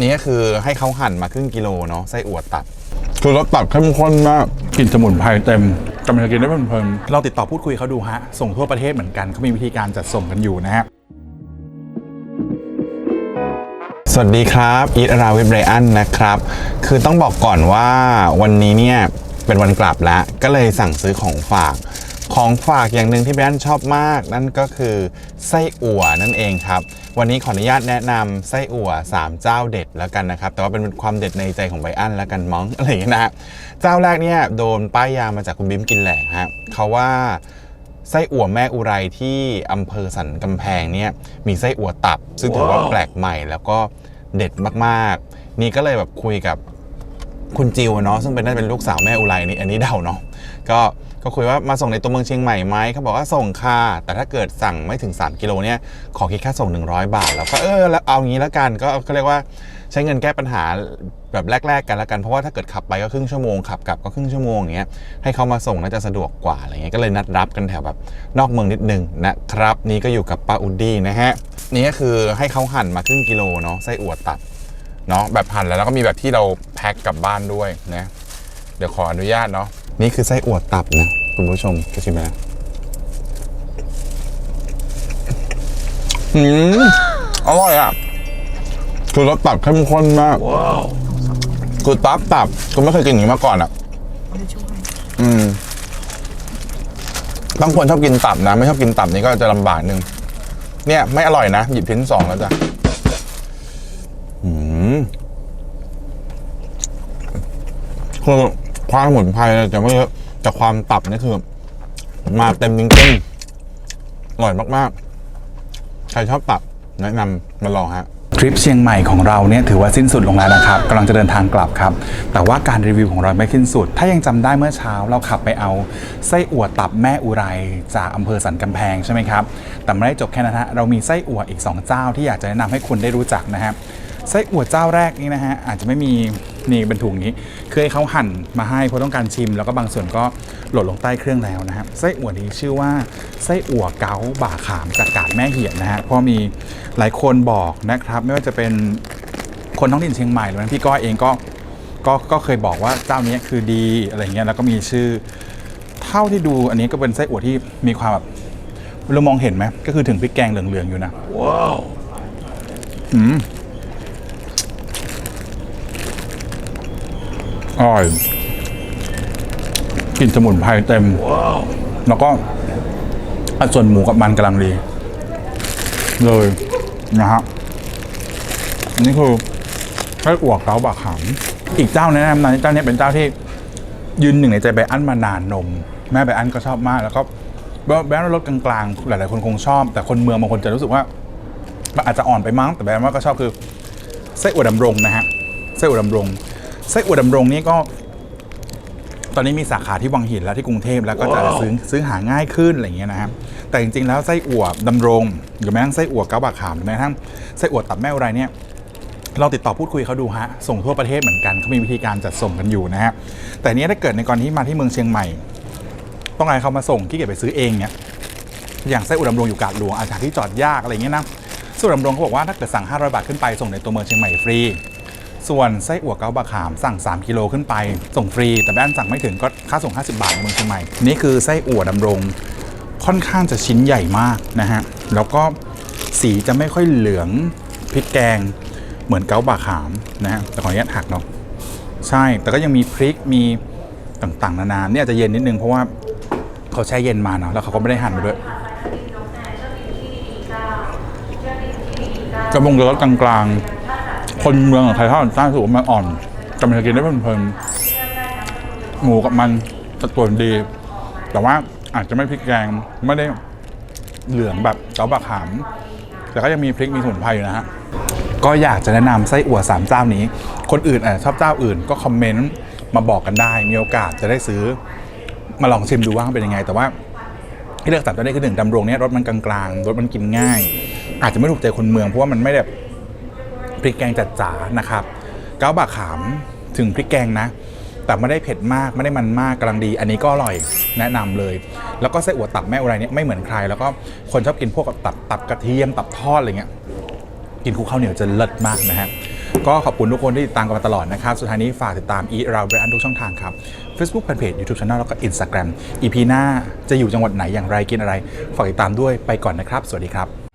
นี่ก็คือให้เขาหั่นมาครึ่งกิโลเนาะไส้อั่วตับคือรสตับเข้มข้นมากกลิ่นสมุนไพรเต็มกำลังจะกินได้เพลินๆเราติดต่อพูดคุยเขาดูฮะ ส่งทั่วประเทศเหมือนกันเขามีวิธีการจัดส่งกันอยู่นะฮะสวัสดีครับอีทอาราวิบไรอันนะครับ คือต้องบอกก่อนว่าวันนี้เนี่ยเป็นวันกลับแล้ว ก็เลยสั่งซื้อของฝาก ของฝากอย่างหนึ่งที่แบรนด์ชอบมาก นั่นก็คือไส้อั่วนั่นเองครับ วันนี้ขออนุญาตแนะนำไส้อั่ว 3 เจ้าเด็ดแล้วกันนะครับ แต่ว่าเป็นความเด็ดในใจของไบอันแล้วกันมั้งอะไรอย่างเงี้ยนะเจ้าแรกเนี่ยโดนป้ายยามาจากคุณบิ๊มกินแหลกฮะเขาว่าไส้อั่วแม่อุไรที่อำเภอสันกำแพงเนี่ยมีไส้อั่วตับ ซึ่งถือว่าแปลกใหม่แล้วก็เด็ดมากๆ นี่ก็เลยแบบคุยกับคุณจิวเนาะซึ่งเป็นน่าเป็นลูกสาวแม่อุไรนี่อันนี้เดาเนาะก็ ก็คุยว่ามาส่งในตัวเมืองเชียงใหม่ไหมเขาบอกว่าส่งค่ะแต่ถ้าเกิดสั่งไม่ถึง 3 กิโลเนี่ยขอคิดค่าส่ง 100 บาท แล้วก็เออแล้วเอางี้แล้วกันก็ก็เรียกว่าใช้เงินแก้ปัญหาแบบแรก ๆ กันแล้วกันเพราะว่าถ้าเกิดขับไปก็ครึ่งชั่วโมงขับกลับก็ครึ่งชั่วโมงอย่างเงี้ยให้เขามาส่งน่าจะสะดวกกว่าอะไรเงี้ยก็เลยนัดรับกันแถวแบบนอกเมืองนิดนึงนะครับนี่ก็อยู่กับป้าอุดดี้นะฮะนี่ก็คือให้เขาหั่นมาครึ่งกิโลเนาะไส้อั่วตัดเนาะแบบหั่นแล้วแล้วก็มีแบบที่เราแพ็คกลับบ้านด้วยนะเดี๋ยวขออนุญาตเนาะ นี่คือไส้อั่วตับนะ คุณผู้ชมจะชิมไหมนะอืมอร่อยอะ คือรสตับเข้มข้นมากคือตับตับกูไม่เคยกินอย่างนี้มาก่อนอะ อืมบางคนชอบกินตับนะ ไม่ชอบกินตับนี่ก็จะลำบากหนึ่งเนี่ย ไม่อร่อยนะ หยิบชิ้นสองแล้วจ้ะอืมคือ ความสมุนไพรเนี่ยจะไม่เยอะแต่ความตับนี่คือ มาเต็มจริงๆอร่อยมากๆ ใครชอบตับแนะนำมาลองฮะทริปเชียงใหม่ของเราเนี่ยถือว่าสิ้นสุดลงแล้วนะครับกำลังจะเดินทางกลับครับ แต่ว่าการรีวิวของเราไม่สิ้นสุด ถ้ายังจำได้เมื่อเช้าเราขับไปเอาไส้อั่วตับแม่อุไรจากอำเภอสันกำแพงใช่ไหมครับแต่ไม่ได้จบแค่นั้นฮะเรามีไส้อั่วอีก 2 เจ้าที่อยากจะแนะนำให้คุณได้รู้จักนะฮะไส้อั่วเจ้าแรกนี่นะฮะอาจจะไม่มี นี่เป็นถุงนี้คือให้เขาหั่นมาให้เพราะต้องการชิม แล้วก็บางส่วนก็โหลดลงใต้เครื่องแล้วนะครับไส้อั่วนี้ชื่อว่าไส้อั่วเก๋าบ่าขามจากกาดแม่เหียนนะฮะเพราะมีหลายคนบอกนะครับ ไม่ว่าจะเป็นคนท้องถิ่นเชียงใหม่หรือแม้พี่ก้อยเองก็ก็ก็เคยบอกว่าเจ้านี้คือดีอะไรเงี้ยแล้วก็มีชื่อเท่าที่ดูอันนี้ก็เป็นไส้อั่วที่มีความแบบเรามองเห็นไหมก็คือถึงพริกแกงเหลืองๆอยู่นะว้าวอืม อร่อยกลิ่นสมุนไพรเต็ม แล้วก็อันส่วนหมูกับมันกำลังดี เลยนะฮะอันนี้คือไส้อั่วเกาบะขามอีกเจ้าแนะนำนะเจ้านี้เป็นเจ้าที่ยืนหนึ่งในใจไบอันมานานนม แม่ไบอันก็ชอบมากแล้วก็แบรนด์รสกลางๆ หลายๆคนคงชอบ แต่คนเมืองบางคนจะรู้สึกว่ามันอาจจะอ่อนไปมั้งแต่แบรนด์ว่าก็ชอบคือไส้อั่วดำรงนะฮะไส้อั่วดำรง ไส้อั่วดำรงนี่ก็ ตอนนี้มีสาขาที่วังหินแล้วที่กรุงเทพแล้วก็จะซื้อซื้อหาง่ายขึ้นอะไรอย่างเงี้ยนะครับแต่จริงๆแล้วไส้อั่วดำรงหรือแม้กระทั่งไส้อั่วเกาบะขามหรือแม้กระทั่งไส้อั่วตับแม่อุไรเนี่ย เราติดต่อพูดคุยเขาดูฮะ ส่งทั่วประเทศเหมือนกันเขามีวิธีการจัดส่งกันอยู่นะฮะ แต่เนี้ยถ้าเกิดในกรณีที่มาที่เมืองเชียงใหม่ ต้องการเขามาส่งที่เก็บไปซื้อเองเนี่ย อย่างไส้อุดมรงอยู่กาดหลวงอาจารที่จอดยากอะไรเงี้ยนะไส้อุดมรงเขาบอกว่าถ้าเกิดสั่ง 500 บาทขึ้นไปส่งในตัวเมืองเชียงใหม่ฟรี ส่วนไส้อั่วเกาบะขามสั่ง 3 กิโลขึ้นไป ส่งฟรี แต่บ้านสั่งไม่ถึงก็ค่าส่ง 50 บาทในเมืองเชียงใหม่ นี่คือไส้อั่วดำรง ค่อนข้างจะชิ้นใหญ่มากนะฮะ แล้วก็สีจะไม่ค่อยเหลืองพริกแกง เหมือนเกาบะขามนะฮะ แต่ขออนุญาตหักเนาะ ใช่ แต่ก็ยังมีพริก มีต่างๆ นานา เนี่ยจะเย็นนิดนึงเพราะว่าเขาแช่เย็นมาเนาะ แล้วเขาก็ไม่ได้หั่นมาด้วยกระบงรสกลางๆ คนเมืองกับใครทอดต้สูงมันอ่อนกำลังจะกินได้เพลินๆหมูกับมันจะตัวดี แต่ว่าอาจจะไม่พริกแกงไม่ได้เหลืองแบบเกาบะขาม แต่ก็ยังมีพริกมีสมุนไพรอยู่นะฮะก็อยากจะแนะนำไส้อั่วสามเจ้านี้ คนอื่นอาจจะชอบเจ้าอื่นก็คอมเมนต์มาบอกกันได้ มีโอกาสจะได้ซื้อ มาลองชิมดูว่าเป็นยังไง แต่ว่าที่เลือกสามเจ้านี้คือหนึ่งดำรงเนี่ยรสมันกลางๆรสมันกินง่าย อาจจะไม่ถูกใจคนเมืองเพราะว่ามันไม่แบบ พริกแกงจัดจ๋านะครับเก้าบะขามถึงพริกแกงนะ แต่ไม่ได้เผ็ดมากไม่ได้มันมากกำลังดี อันนี้ก็อร่อยแนะนำเลย แล้วก็ไส้อั่วตับแม่อุไรเนี่ยไม่เหมือนใคร แล้วก็คนชอบกินพวกตับตับกระเทียมตับทอดอะไรเงี้ยกินคู่ข้าวเหนียวจะเลิศมากนะฮะก็ขอบคุณทุกคนที่ติดตามกันมาตลอดนะครับ สุดท้ายนี้ฝากติดตาม Eat Around Brand ทุกช่องทางครับ Facebook Fanpage YouTube Channel แล้วก็ Instagram EP หน้าจะอยู่จังหวัดไหนอย่างไรกินอะไร ฝากติดตามด้วยไปก่อนนะครับ สวัสดีครับ